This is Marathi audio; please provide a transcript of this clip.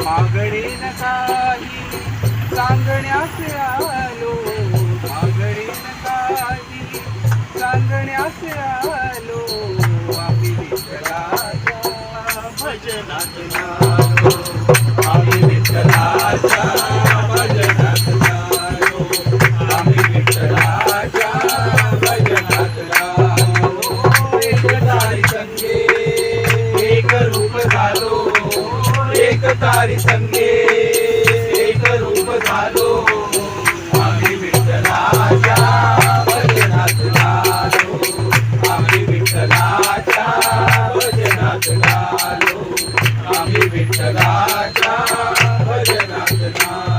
मागणे न काही सांगण्यास आलो आम्ही विठ्ठलाच्या भजनात आम्ही विठ्ठलाच्या भजनात आम्ही विठ्ठलाच्या भजनात एक तारी संगे एक रूप झालो एक तारी संगे. आलो. आम्ही विठ्ठलाच्या भजनात ना